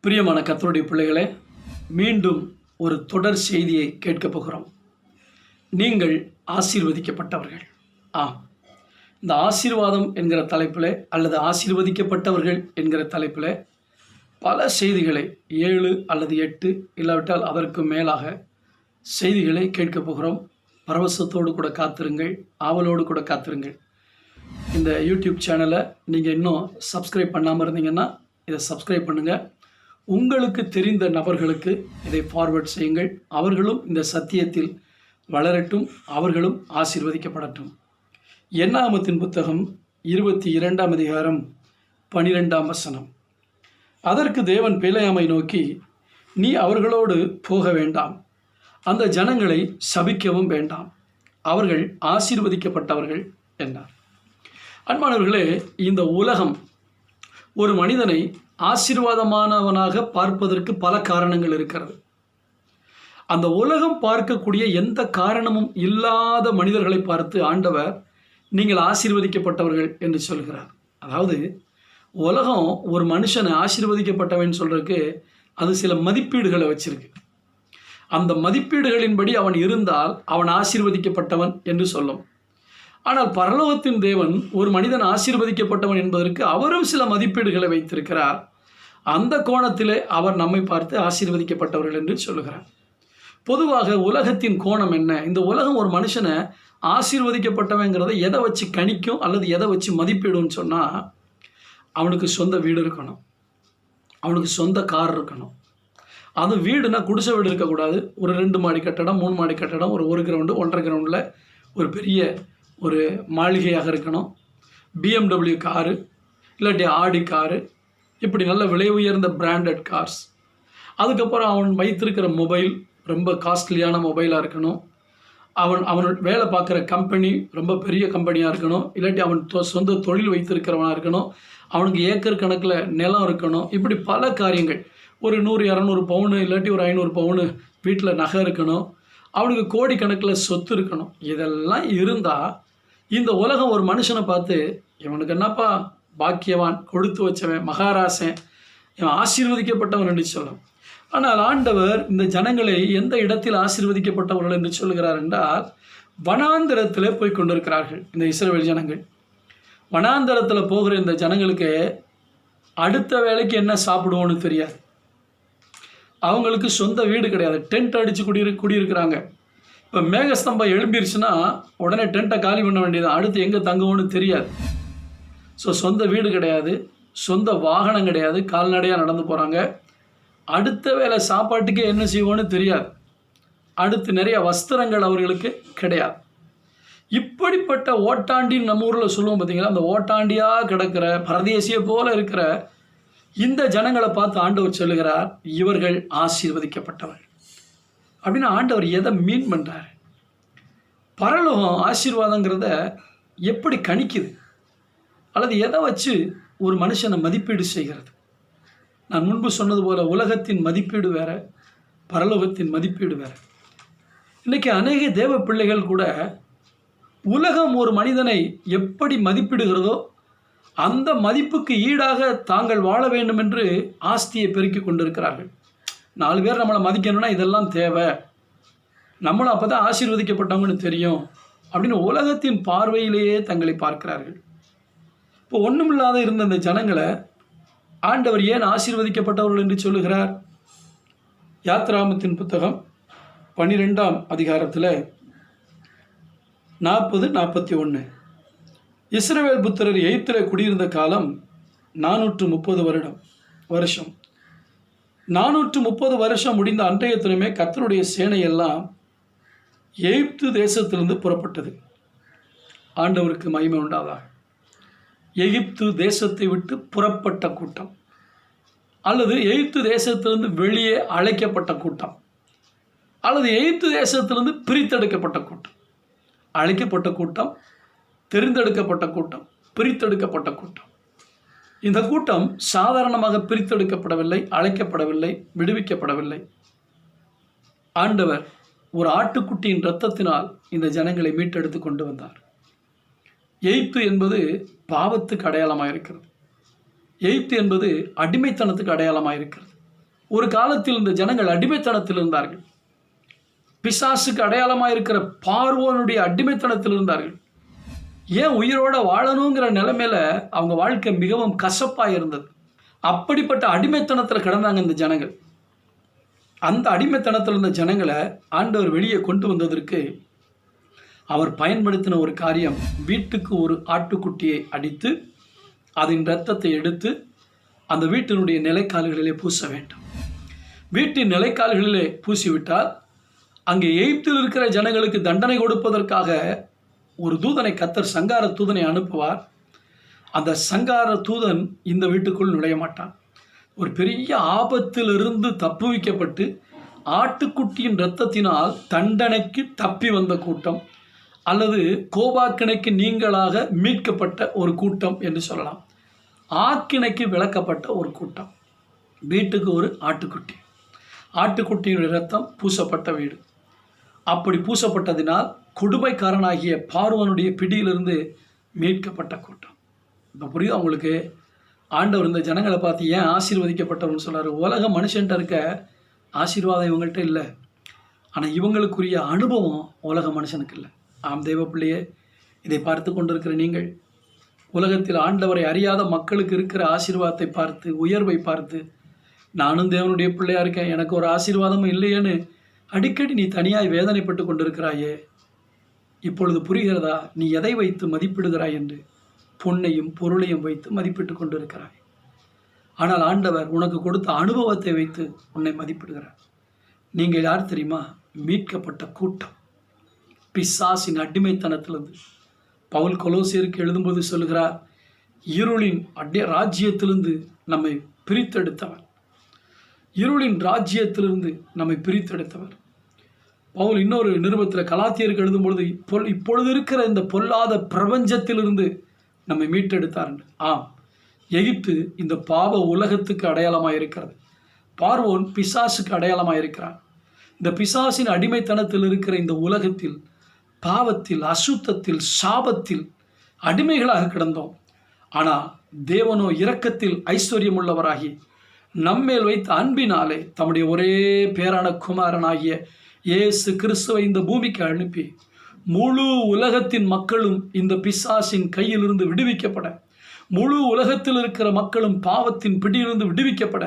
பிரியமான கத்தருடைய பிள்ளைகளே மீண்டும் ஒரு தொடர் செய்தியை கேட்கப் போகிறோம். நீங்கள் ஆசீர்வதிக்கப்பட்டவர்கள். ஆம். இந்த ஆசீர்வாதம் என்கிற தலைப்பில் அல்லது ஆசீர்வதிக்கப்பட்டவர்கள் என்கிற தலைப்பில் பல செய்திகளை ஏழு அல்லது எட்டு இல்லாவிட்டால் அதற்கு மேலாக செய்திகளை கேட்கப் போகிறோம். பரவசத்தோடு கூட காத்திருங்கள் ஆவலோடு கூட காத்திருங்கள். இந்த யூடியூப் சேனலை நீங்கள் இன்னும் சப்ஸ்கிரைப் பண்ணாமல் இருந்தீங்கன்னா இதை சப்ஸ்கிரைப் பண்ணுங்கள் உங்களுக்கு தெரிந்த நபர்களுக்கு இதை ஃபார்வர்ட் செய்யுங்கள். அவர்களும் இந்த சத்தியத்தில் வளரட்டும் அவர்களும் ஆசீர்வதிக்கப்படட்டும். எண்ணாமத்தின் புத்தகம் இருபத்தி இரண்டாம் அதிகாரம் பனிரெண்டாம் வசனம். அதற்கு தேவன் பிழையாமை நோக்கி நீ அவர்களோடு போக வேண்டாம். அந்த ஜனங்களை சபிக்கவும் வேண்டாம். அவர்கள் ஆசீர்வதிக்கப்பட்டவர்கள் என்றார். அன்பானவர்களே இந்த உலகம் ஒரு மனிதனை ஆசீர்வாதமானவனாக பார்ப்பதற்கு பல காரணங்கள் இருக்கிறது. அந்த உலகம் பார்க்கக்கூடிய எந்த காரணமும் இல்லாத மனிதர்களை பார்த்து ஆண்டவர் நீங்கள் ஆசீர்வதிக்கப்பட்டவர்கள் என்று சொல்கிறார். அதாவது உலகம் ஒரு மனுஷனை ஆசீர்வதிக்கப்பட்டவன் சொல்கிறதுக்கு அது சில மதிப்பீடுகளை வச்சிருக்கு. அந்த மதிப்பீடுகளின்படி அவன் இருந்தால் அவன் ஆசீர்வதிக்கப்பட்டவன் என்று சொல்லும். ஆனால் பரலோகத்தின் தேவன் ஒரு மனிதன் ஆசீர்வதிக்கப்பட்டவன் என்பதற்கு அவரும் சில மதிப்பீடுகளை வைத்திருக்கிறார். அந்த கோணத்திலே அவர் நம்மை பார்த்து ஆசீர்வதிக்கப்பட்டவர்கள் என்று சொல்லுகிறார் பொதுவாக உலகத்தின் கோணம் என்ன? இந்த உலகம் ஒரு மனுஷனை ஆசீர்வதிக்கப்பட்டவங்கிறத எதை வச்சு கணிக்கும் அல்லது எதை வச்சு மதிப்பிடும்னு சொன்னால் அவனுக்கு சொந்த வீடு இருக்கணும். அவனுக்கு சொந்த கார் இருக்கணும். அது வீடுனா குடிசை வீடு இருக்கக்கூடாது ஒரு ரெண்டு மாடி கட்டடம் மூணு மாடி கட்டடம் ஒரு ஒரு கிரவுண்டு ஒன்றரை கிரவுண்டில் ஒரு பெரிய ஒரு மாளிகையாக இருக்கணும். பிஎம்டபிள்யூ காரு இல்லாட்டி ஆடி காரு இப்படி நல்ல விலை உயர்ந்த பிராண்டட் கார்ஸ் அதுக்கப்புறம் அவன் வைத்திருக்கிற மொபைல் ரொம்ப காஸ்ட்லியான மொபைலாக இருக்கணும். அவன் அவன் வேலை பார்க்குற கம்பெனி ரொம்ப பெரிய கம்பெனியாக இருக்கணும். இல்லாட்டி அவன் தொ- சொந்த தொழில் வைத்திருக்கிறவனாக இருக்கணும். அவனுக்கு ஏக்கர் கணக்கில் நிலம் இருக்கணும். இப்படி பல காரியங்கள். ஒரு நூறு இரநூறு பவுனு இல்லாட்டி ஒரு ஐநூறு பவுனு வீட்டில் நகை இருக்கணும். அவனுக்கு கோடி கணக்கில் சொத்து இருக்கணும். இதெல்லாம் இருந்தால் இந்த உலகம் ஒரு மனுஷனை பார்த்து இவனுக்கு என்னப்பா பாக்கியவான் கொடுத்து வச்சவன் மகாராசன் இவன் ஆசீர்வதிக்கப்பட்டவன் நினச்சி சொல்லணும். ஆனால் ஆண்டவர் இந்த ஜனங்களை எந்த இடத்தில் ஆசீர்வதிக்கப்பட்டவர்கள் என்று சொல்கிறார் என்றால் வனாந்திரத்தில் போய் கொண்டிருக்கிறார்கள் இந்த இஸ்ரேல் ஜனங்கள். வனாந்தரத்தில் போகிற இந்த ஜனங்களுக்கு அடுத்த வேலைக்கு என்ன சாப்பிடுவோன்னு தெரியாது. அவங்களுக்கு சொந்த வீடு கிடையாது. டென்ட் அடித்து குடியிரு குடியிருக்கிறாங்க. இப்போ மேகஸ்தம்பம் எழும்பிருச்சுன்னா உடனே டென்ட்டை காலி பண்ண வேண்டியது அடுத்து எங்கே தங்குவோன்னு தெரியாது. ஸோ சொந்த வீடு கிடையாது. சொந்த வாகனம் கிடையாது. கால்நடையாக நடந்து போகிறாங்க அடுத்த வேளை சாப்பாட்டுக்கே என்ன செய்வோன்னு தெரியாது. அடுத்து நிறைய வஸ்திரங்கள் அவர்களுக்கு கிடையாது. இப்படிப்பட்ட ஓட்டாண்டின்னு நம்ம ஊரில் சொல்லுவோம் பார்த்தீங்களா அந்த ஓட்டாண்டியாக கிடக்கிற பரதேசிய போல இருக்கிற இந்த ஜனங்களை பார்த்து ஆண்டவர் சொல்லுகிறார் இவர்கள் ஆசீர்வதிக்கப்பட்டவர்கள். அப்படின்னு ஆண்டவர் எதை மீன் பண்ணுறாரு பரலோகம் ஆசீர்வாதங்கிறத எப்படி கணிக்குது? அல்லது எதை வச்சு ஒரு மனுஷனை மதிப்பீடு செய்கிறது? நான் முன்பு சொன்னது போல் உலகத்தின் மதிப்பீடு வேற பரலோகத்தின் மதிப்பீடு வேற. இன்றைக்கி அநேக தேவ பிள்ளைகள் கூட உலகம் ஒரு மனிதனை எப்படி மதிப்பிடுகிறதோ அந்த மதிப்புக்கு ஈடாக தாங்கள் வாழ வேண்டும் என்று ஆஸ்தியை பெருக்கி கொண்டிருக்கிறார்கள். நாலு பேர் நம்மளை மதிக்கணும்னா இதெல்லாம் தேவை. நம்மளும் அப்போ தான் ஆசீர்வதிக்கப்பட்டவங்கன்னு தெரியும் அப்படின்னு உலகத்தின் பார்வையிலேயே தங்களை பார்க்கிறார்கள். இப்போ ஒன்றுமில்லாத இருந்த இந்த ஜனங்களை ஆண்டவர் ஏன் ஆசீர்வதிக்கப்பட்டவர்கள் என்று சொல்லுகிறார்? யாத்ராமத்தின் புத்தகம் பன்னிரெண்டாம் அதிகாரத்தில் நாற்பது நாற்பத்தி ஒன்று இஸ்ரவேல் புத்திரர் எய்த்தில் குடியிருந்த காலம் நானூற்று முப்பது வருடம் வருஷம். நானூற்று முப்பது வருஷம் முடிந்த அன்றைய தினமே கத்தருடைய சேனையெல்லாம் எகிப்து தேசத்திலிருந்து புறப்பட்டது. ஆண்டவருக்கு மகிமை உண்டாதாக எகிப்து தேசத்தை விட்டு புறப்பட்ட கூட்டம். அல்லது எகிப்து தேசத்திலிருந்து வெளியே அழைக்கப்பட்ட கூட்டம். அல்லது எகிப்து தேசத்திலிருந்து பிரித்தெடுக்கப்பட்ட கூட்டம். அழைக்கப்பட்ட கூட்டம் தெரிந்தெடுக்கப்பட்ட கூட்டம் பிரித்தெடுக்கப்பட்ட கூட்டம். இந்த கூட்டம் சாதாரணமாக பிரித்தெடுக்கப்படவில்லை அழைக்கப்படவில்லை விடுவிக்கப்படவில்லை. ஆண்டவர் ஒரு ஆட்டுக்குட்டியின் இரத்தத்தினால் இந்த ஜனங்களை மீட்டெடுத்து கொண்டு வந்தார். எய்த்து என்பது பாவத்துக்கு அடையாளமாக இருக்கிறது. எய்த்து என்பது அடிமைத்தனத்துக்கு அடையாளமாக இருக்கிறது. ஒரு காலத்தில் இந்த ஜனங்கள் அடிமைத்தனத்தில் இருந்தார்கள். பிசாசுக்கு அடையாளமாக இருக்கிற பார்வோனுடைய அடிமைத்தனத்தில் இருந்தார்கள். ஏன் உயிரோட வாழணுங்கிற நிலைமையில அவங்க வாழ்க்கை மிகவும் கசப்பாக இருந்தது. அப்படிப்பட்ட அடிமைத்தனத்தில் கிடந்தாங்க இந்த ஜனங்கள். அந்த அடிமைத்தனத்தில் இருந்த ஜனங்களை ஆண்டவர் வெளியே கொண்டு வந்ததற்கு அவர் பயன்படுத்தின ஒரு காரியம் வீட்டுக்கு ஒரு ஆட்டுக்குட்டியை அடித்து அதன் இரத்தத்தை எடுத்து அந்த வீட்டினுடைய நிலைக்கால்களிலே பூச வேண்டும். வீட்டின் நிலைக்கால்களிலே பூசிவிட்டால் அங்கே எய்த்தில் இருக்கிற ஜனங்களுக்கு தண்டனை கொடுப்பதற்காக ஒரு தூதனை கத்தர் சங்கார தூதனை அனுப்புவார். அந்த சங்கார தூதன் இந்த வீட்டுக்குள் நுழைய மாட்டான். ஒரு பெரிய ஆபத்திலிருந்து தப்புவிக்கப்பட்டு ஆட்டுக்குட்டியின் இரத்தத்தினால் தண்டனைக்கு தப்பி வந்த கூட்டம். அல்லது கோபாக்கிணைக்கு நீங்களாக மீட்கப்பட்ட ஒரு கூட்டம் என்று சொல்லலாம். ஆக்கிணைக்கு விளக்கப்பட்ட ஒரு கூட்டம். வீட்டுக்கு ஒரு ஆட்டுக்குட்டி. ஆட்டுக்குட்டியுடைய ரத்தம் பூசப்பட்ட வீடு. அப்படி பூசப்பட்டதினால் கொடுமைக்காரனாகிய பார்வனுடைய பிடியிலிருந்து மீட்கப்பட்ட கூட்டம். இப்போ புரியுது அவங்களுக்கு ஆண்டவர் இந்த ஜனங்களை பார்த்து ஏன் ஆசீர்வதிக்கப்பட்டவர்னு சொன்னார்? உலக மனுஷன்ட்ட இருக்க ஆசீர்வாதம் இவங்கள்ட்ட இல்லை. ஆனால் இவங்களுக்குரிய அனுபவம் உலக மனுஷனுக்கு இல்லை. ஆம் தெய்வ பிள்ளையே இதை பார்த்து கொண்டிருக்கிற நீங்கள் உலகத்தில் ஆண்டவரை அறியாத மக்களுக்கு இருக்கிற ஆசீர்வாதத்தை பார்த்து உயர்வை பார்த்து நானும் தேவனுடைய பிள்ளையா இருக்கேன் எனக்கு ஒரு ஆசீர்வாதமும் இல்லையேன்னு அடிக்கடி நீ தனியாய் வேதனைப்பட்டு கொண்டிருக்கிறாயே இப்பொழுது புரிகிறதா நீ எதை வைத்து மதிப்பிடுகிறாய் என்று? பொன்னையும் பொருளையும் வைத்து மதிப்பிட்டு கொண்டிருக்கிறாய். ஆனால் ஆண்டவர் உனக்கு கொடுத்த அனுபவத்தை வைத்து உன்னை மதிப்பிடுகிறார். நீங்கள் யார் தெரியுமா? மீட்கப்பட்ட கூட்டம். பிசாசின் அடிமைத்தனத்திலிருந்து. பவுல் கொலோசியருக்கு எழுதும்போது சொல்கிறார் இருளின் அடி ராஜ்யத்திலிருந்து நம்மை பிரித்தெடுத்தவர். இருளின் ராஜ்யத்திலிருந்து நம்மை பிரித்தெடுத்தவர். பவுல் இன்னொரு நிருபத்தில் கலாத்தியருக்கு எழுதும்பொழுது பொல் இப்பொழுது இருக்கிற இந்த பொல்லாத பிரபஞ்சத்திலிருந்து நம்மை மீட்டெடுத்தார் என்று. ஆம் எகிப்து இந்த பாவ உலகத்துக்கு அடையாளமாக இருக்கிறது. பார்வோன் பிசாசுக்கு அடையாளமாக இருக்கிறான். இந்த பிசாசின் அடிமைத்தனத்தில் இருக்கிற இந்த உலகத்தில் பாவத்தில் அசுத்தத்தில் சாபத்தில் அடிமைகளாக கிடந்தோம். ஆனால் தேவனோ இரக்கத்தில் ஐஸ்வர்யம் உள்ளவராகி நம்மேல் வைத்த அன்பினாலே தம்முடைய ஒரே பேரான குமாரனாகிய இயேசு கிறிஸ்துவை இந்த பூமிக்கு அனுப்பி முழு உலகத்தின் மக்களும் இந்த பிசாசின் கையிலிருந்து விடுவிக்கப்பட முழு உலகத்தில் இருக்கிற மக்களும் பாவத்தின் பிடியிலிருந்து விடுவிக்கப்பட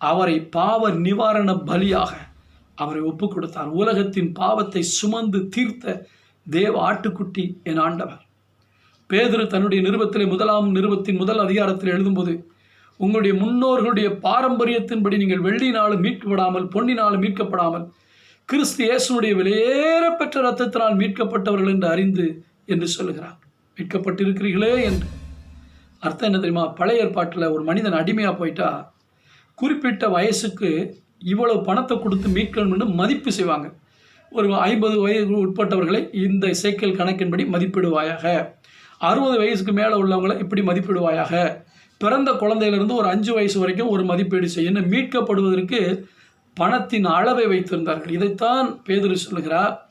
அவரை பாவ நிவாரண பலியாக அவரை ஒப்பு கொடுத்தார் உலகத்தின் பாவத்தை சுமந்து தீர்த்த தேவ ஆட்டுக்குட்டி என் ஆண்டவர். பேதுரு தன்னுடைய நிருபத்திலே முதலாம் நிருபத்தின் முதல் அதிகாரத்தில் எழுதும்போது உங்களுடைய முன்னோர்களுடைய பாரம்பரியத்தின்படி நீங்கள் வெள்ளினாலும் மீட்கப்படாமல் பொன்னினாலும் மீட்கப்படாமல் கிறிஸ்து இயேசுடைய விலையேறப்பெற்ற ரத்தத்தினால் மீட்கப்பட்டவர்கள் என்று அறிந்து என்று சொல்லுகிறார். மீட்கப்பட்டிருக்கிறீர்களே என்று. அர்த்தம் என்ன தெரியுமா? பழைய ஏற்பாட்டில் ஒரு மனிதன் அடிமையாக போயிட்டா குறிப்பிட்ட வயசுக்கு இவ்வளவு பணத்தை கொடுத்து மீட்கணும்னு மதிப்பு செய்வாங்க. ஒரு ஐம்பது வயதுக்கு உட்பட்டவர்களை இந்த சைக்கிள் கணக்கின்படி மதிப்பிடுவாயாக. அறுபது வயசுக்கு மேலே உள்ளவங்களை இப்படி மதிப்பிடுவாயாக. பிறந்த குழந்தையிலிருந்து ஒரு அஞ்சு வயசு வரைக்கும் ஒரு மதிப்பீடு செய்யணும் மீட்கப்படுவதற்கு பணத்தின் அளவை வைத்திருந்தார்கள். இதைத்தான் பேதுரு சொல்லுகிறார்.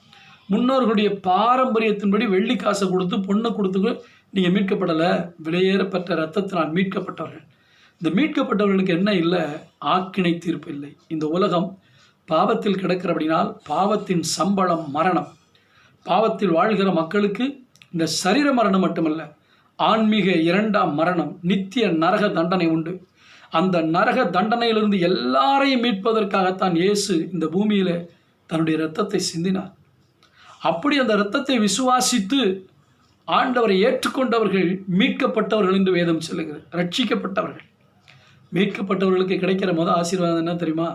முன்னோர்களுடைய பாரம்பரியத்தின்படி வெள்ளி காசை கொடுத்து பொண்ணை கொடுத்து நீங்கள் மீட்கப்படலை. விலையேறப்பட்ட ரத்தத்தினால் மீட்கப்பட்டவர்கள். இந்த மீட்கப்பட்டவர்களுக்கு என்ன இல்லை? ஆக்கினை தீர்ப்பு இல்லை. இந்த உலகம் பாவத்தில் கிடக்கிறபடினால் பாவத்தின் சம்பளம் மரணம். பாவத்தில் வாழ்கிற மக்களுக்கு இந்த சரீர மரணம் மட்டுமல்ல ஆன்மீக இரண்டாம் மரணம் நித்திய நரக தண்டனை உண்டு. அந்த நரக தண்டனையிலிருந்து எல்லாரையும் மீட்பதற்காகத்தான் இயேசு இந்த பூமியில் தன்னுடைய இரத்தத்தை சிந்தினார். அப்படி அந்த இரத்தத்தை விசுவாசித்து ஆண்டவரை ஏற்றுக்கொண்டவர்கள் மீட்கப்பட்டவர்கள் என்று வேதம் சொல்லுகிறது. ரட்சிக்கப்பட்டவர்கள். மீட்கப்பட்டவர்களுக்கு கிடைக்கிற முதல் ஆசீர்வாதம் என்ன தெரியுமா?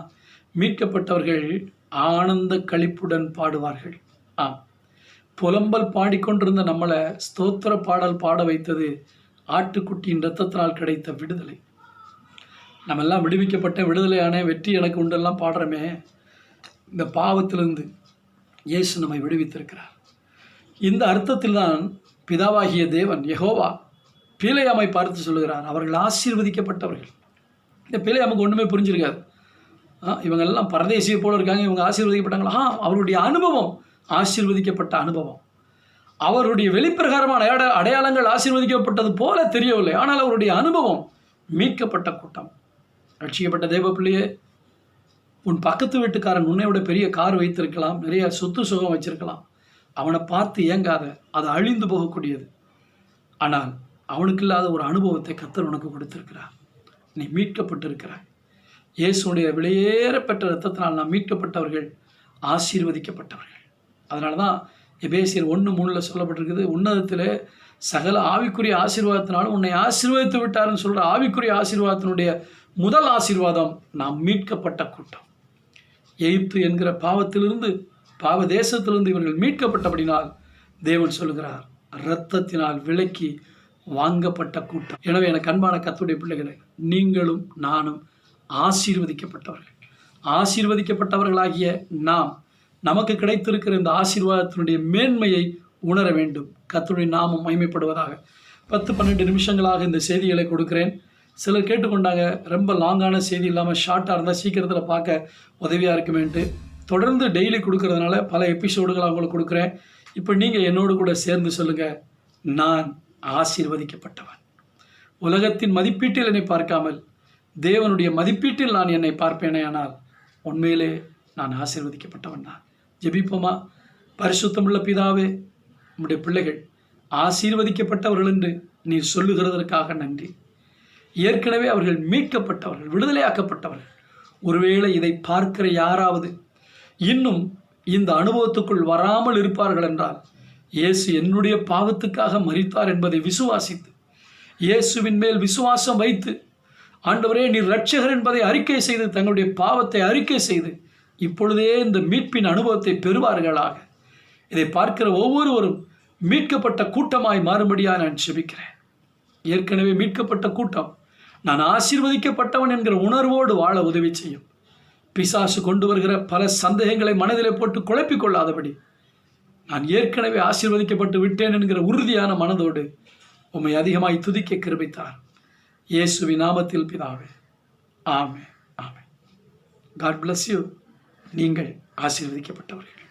மீட்கப்பட்டவர்கள் ஆனந்த களிப்புடன் பாடுவார்கள். ஆம். புலம்பல் பாடிக்கொண்டிருந்த நம்மளை ஸ்தோத்திர பாடல் பாட வைத்தது ஆட்டுக்குட்டியின் இரத்தத்தினால் கிடைத்த விடுதலை. நம்ம எல்லாம் விடுவிக்கப்பட்ட விடுதலையான வெற்றி எனக்கு உண்டெல்லாம் பாடுறோமே. இந்த பாவத்திலிருந்து இயேசு நம்மை விடுவித்திருக்கிறார். இந்த அர்த்தத்தில் தான் பிதாவாகிய தேவன் யகோவா பிழையாமை பார்த்து சொல்லுகிறார். அவர்கள் ஆசீர்வதிக்கப்பட்டவர்கள். இந்த பிழை நமக்கு ஒன்றுமே புரிஞ்சிருக்காது. ஆ, இவங்க எல்லாம் பரதேசியை போல இருக்காங்க இவங்க ஆசீர்வதிக்கப்பட்டாங்களா? ஆ அவருடைய அனுபவம் ஆசீர்வதிக்கப்பட்ட அனுபவம். அவருடைய வெளிப்பிரகாரமான அட அடையாளங்கள் ஆசீர்வதிக்கப்பட்டது போல தெரியவில்லை. ஆனால் அவருடைய அனுபவம் மீட்கப்பட்ட கூட்டம். ரட்சிக்கப்பட்ட தேவ பிள்ளையே உன் பக்கத்து வீட்டுக்காரன் உன்னை விட பெரிய கார் வைத்திருக்கலாம் நிறைய சொத்து சுகம் வச்சிருக்கலாம். அவனை பார்த்து ஏங்காத அது அழிந்து போகக்கூடியது. ஆனால் அவனுக்கு இல்லாத ஒரு அனுபவத்தை கத்தர் உனக்கு கொடுத்திருக்கிறார். நீ மீட்கப்பட்டிருக்கிறாய். இயேசுடைய விலையேற பெற்ற நாம் மீட்கப்பட்டவர்கள் ஆசீர்வதிக்கப்பட்டவர்கள். அதனால தான் எபேசியர் ஒன்று மூணில் சொல்லப்பட்டிருக்குது உன்னதத்தில் சகல ஆவிக்குரிய ஆசீர்வாதத்தினாலும் உன்னை ஆசீர்வதித்து விட்டார்னு சொல்கிற ஆவிக்குரிய ஆசீர்வாதத்தினுடைய முதல் ஆசீர்வாதம் நாம் மீட்கப்பட்ட கூட்டம். எகிப்து என்கிற பாவத்திலிருந்து பாவ தேசத்திலிருந்து இவர்கள் மீட்கப்பட்டபடினால் தேவன் சொல்லுகிறார் இரத்தத்தினால் விலக்கி வாங்கப்பட்ட கூட்டம். எனவே எனக்கு அன்பான கத்துடைய பிள்ளைகளை நீங்களும் நானும் ஆசீர்வதிக்கப்பட்டவர்கள். ஆசீர்வதிக்கப்பட்டவர்களாகிய நாம் நமக்கு கிடைத்திருக்கிற இந்த ஆசீர்வாதத்தினுடைய மேன்மையை உணர வேண்டும். கர்த்தருடைய நாமம் மகிமைப்படுவதாக. பத்து பன்னெண்டு நிமிஷங்களாக இந்த செய்திகளை கொடுக்கிறேன். சிலர் கேட்டுக்கொண்டாங்க ரொம்ப லாங்கான செய்தி இல்லாமல் ஷார்ட்டாக இருந்தால் சீக்கிரத்தில் பார்க்க உதவியாக இருக்குமேன்ட்டு. தொடர்ந்து டெய்லி கொடுக்கறதுனால பல எபிசோடுகள் அவங்களுக்கு கொடுக்குறேன். இப்போ நீங்கள் என்னோடு கூட சேர்ந்து சொல்லுங்கள் நான் ஆசீர்வதிக்கப்பட்டவன். உலகத்தின் மதிப்பீட்டில் என்னை பார்க்காமல் தேவனுடைய மதிப்பீட்டில் நான் என்னை பார்ப்பேனே ஆனால் உண்மையிலே நான் ஆசீர்வதிக்கப்பட்டவன் தான் ஜெபிப்போமா? பரிசுத்தமுள்ள பிதாவே நம்முடைய பிள்ளைகள் ஆசீர்வதிக்கப்பட்டவர்கள் என்று நீர் சொல்லுகிறதற்காக நன்றி. ஏற்கனவே அவர்கள் மீட்கப்பட்டவர்கள் விடுதலையாக்கப்பட்டவர்கள். ஒருவேளை இதை பார்க்கிற யாராவது இன்னும் இந்த அனுபவத்துக்குள் வராமல் இருப்பார்கள் என்றால் இயேசு என்னுடைய பாவத்துக்காக மறித்தார் என்பதை விசுவாசித்து இயேசுவின் மேல் விசுவாசம் வைத்து ஆண்டவரே நீர் ரட்சகர் என்பதை அறிக்கை செய்து தங்களுடைய பாவத்தை அறிக்கை செய்து இப்பொழுதே இந்த மீட்பின் அனுபவத்தை பெறுவார்களாக. இதை பார்க்கிற ஒவ்வொருவரும் மீட்கப்பட்ட கூட்டமாய் மாறும்படியாக நான் செபிக்கிறேன் ஏற்கனவே மீட்கப்பட்ட கூட்டம். நான் ஆசீர்வதிக்கப்பட்டவன் என்கிற உணர்வோடு வாழ உதவி செய்யும். பிசாசு கொண்டு வருகிற பல சந்தேகங்களை மனதிலே போட்டு குழப்பிக் கொள்ளாதபடி நான் ஏற்கனவே ஆசீர்வதிக்கப்பட்டு விட்டேன் என்கிற உறுதியான மனதோடு உம்மை அதிகமாய் துதிக்க கிருபித்தார். இயேசுவி நாமத்தில் பிதாவே. ஆமே ஆமே காட் பிளஸ் யூ நீங்கள் ஆசீர்வதிக்கப்பட்டவர்கள்.